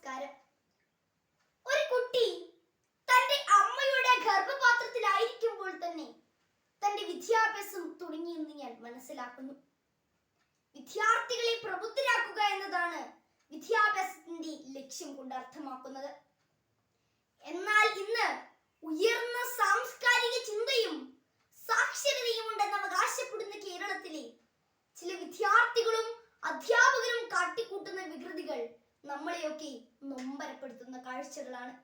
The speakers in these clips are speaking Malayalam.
നമസ്കാരം. ഒരു കുട്ടി തന്റെ അമ്മയുടെ ഗർഭപാത്രത്തിലായിരിക്കുമ്പോൾ തന്നെ തന്റെ വിദ്യാഭ്യാസം തുടങ്ങിയെന്ന് ഞാൻ മനസ്സിലാക്കുന്നു. വിദ്യാർത്ഥികളെ പ്രബുദ്ധരാക്കുക എന്നതാണ് വിദ്യാഭ്യാസത്തിന്റെ ലക്ഷ്യം കൊണ്ട് അർത്ഥമാക്കുന്നത്. എന്നാൽ ഇന്ന് ഉയർന്ന സാംസ്കാരിക ചിന്തയും സാക്ഷരതയും ഉണ്ടെന്ന് അവകാശപ്പെടുന്ന കേരളത്തിലെ ചില വിദ്യാർത്ഥികളും അധ്യാപകരും കാട്ടിക്കൂട്ടുന്ന വികൃതികൾ നമ്മളെയൊക്കെ നൊമ്പരപ്പെടുത്തുന്ന കാഴ്ചകളാണ്.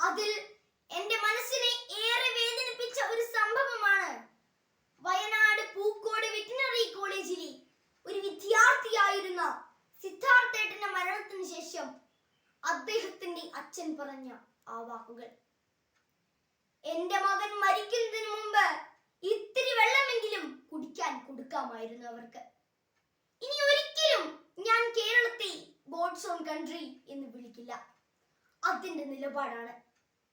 അതിൽ എന്റെ മനസ്സിനെ ഏറെ വേദനിപ്പിച്ച ഒരു സംഭവമാണ്. വയനാട് പൂക്കോട് വെറ്റിനറി കോളേജിലെ ഒരു വിദ്യാർത്ഥിയായിരുന്ന സിദ്ധാർത്ഥേട്ടന്റെ മരണത്തിന് ശേഷം അദ്ദേഹത്തിന്റെ അച്ഛൻ പറഞ്ഞ ആ വാക്കുകൾ. എന്റെ മകൻ മരിക്കുന്നതിന് മുമ്പ് ഇത്തിരി വെള്ളമെങ്കിലും കുടിക്കാൻ കൊടുക്കാമായിരുന്നു അവർക്ക്. കൺട്രി എന്ന് വിളിക്കില്ല. അതിന്റെ നിലപാടാണ്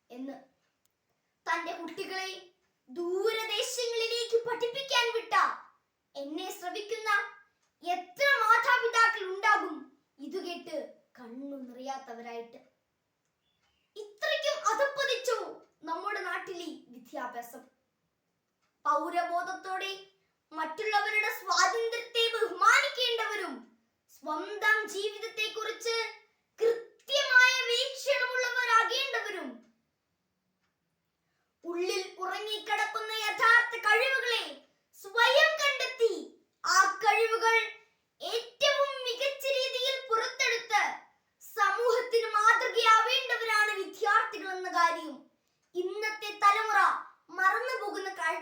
എന്ന്. തന്റെ കുട്ടികളെ ദൂരദേശങ്ങളിലേക്ക് പഠിപ്പിക്കാൻ വിട്ട എന്നെ ശ്രവിക്കുന്ന എത്ര മാതാപിതാക്കൾ ഉണ്ടാകും ഇത് കേട്ട് കണ്ണു നിറയാത്തവരായിട്ട്. ഇത്രയ്ക്കും അതപ്പതിച്ചു നമ്മുടെ നാട്ടിലെ വിദ്യാഭ്യാസം. പൗരബോധത്തോടെ മറ്റുള്ളവരുടെ സ്വാതന്ത്ര്യത്തെ ബഹുമാനിക്കേണ്ടവരും സ്വന്തം ജീവിതത്തെ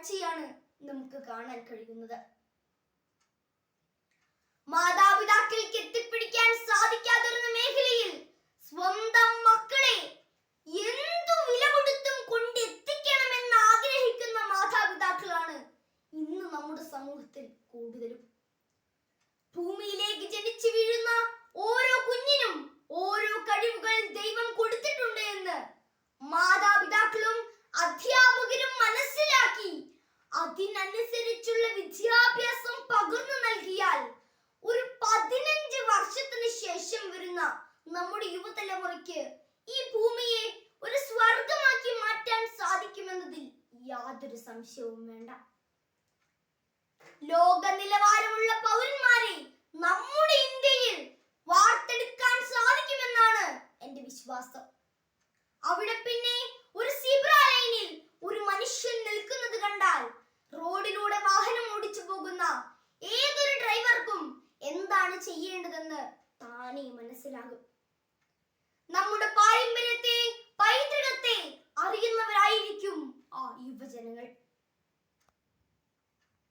കാഴ്ചയാണ് നമുക്ക് കാണാൻ കഴിയുന്നത്. മാതാപിതാക്കൾക്ക് എത്തിപ്പിടിക്കാൻ സാധിക്കാതിരുന്ന മേഖലയിൽ സ്വന്തം മക്കളെ എന്തു വില കൊടുത്തും കൊണ്ടെത്തിക്കണമെന്ന് ആഗ്രഹിക്കുന്ന മാതാപിതാക്കളാണ് ഇന്ന് നമ്മുടെ സമൂഹത്തിൽ കൂടുതലും. ഭൂമിയിലേക്ക് ജനിച്ചു വീഴുന്ന ഓരോ കുഞ്ഞിനും യുവതലമുറയ്ക്ക് ഈ ഭൂമിയെ ഒരു സ്വർഗമാക്കി മാറ്റാൻ സാധിക്കുമെന്നതിൽ യാതൊരു സംശയവും വേണ്ട. ലോക നിലവാരമുള്ള പൗരന്മാരെ നമ്മുടെ ഇന്ത്യയിൽ വാർത്തെടുക്കാൻ സാധിക്കുമെന്നാണ് എന്റെ വിശ്വാസം. അവിടെ പിന്നെ ഒരു സിബ്ര ലൈനിൽ ഒരു മനുഷ്യൻ നിൽക്കുന്നത് കണ്ടാൽ റോഡിലൂടെ വാഹനം ഓടിച്ചു പോകുന്ന ഏതൊരു ഡ്രൈവർക്കും എന്താണ് ചെയ്യേണ്ടതെന്ന് താനേ മനസ്സിലാകും. നമ്മുടെ പാരമ്പര്യം